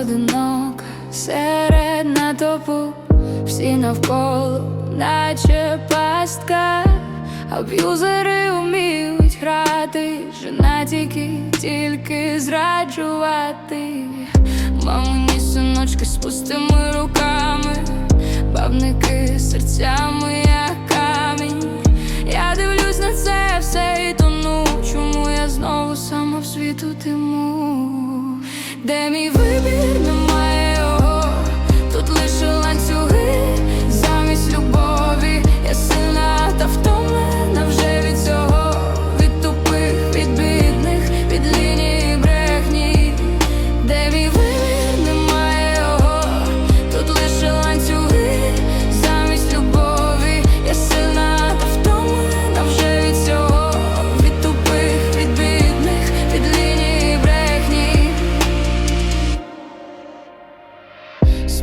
одинока серед натовпу, всі навколо, наче пастка, аб'юзери вміють грати, женатіки тільки зраджувати. Мамині синочки з пустими руками, бабники серцями, як камінь. Я дивлюсь на це все і тону. Чому я знову сама в світу тиму? Де мій вибір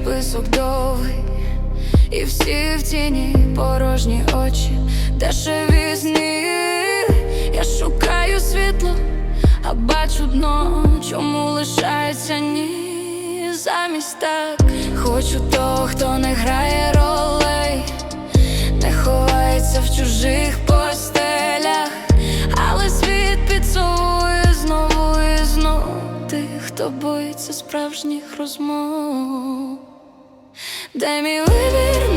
Список довгий, і всі в тіні порожні очі, дешеві сни Я шукаю світло, а бачу дно, чому лишається ні замість так. Хочу того, хто не грає ролей, не ховається в чужих постелях, але світ підсовує знову і знову тих, хто боїться справжніх розмов. Де мій вибір немає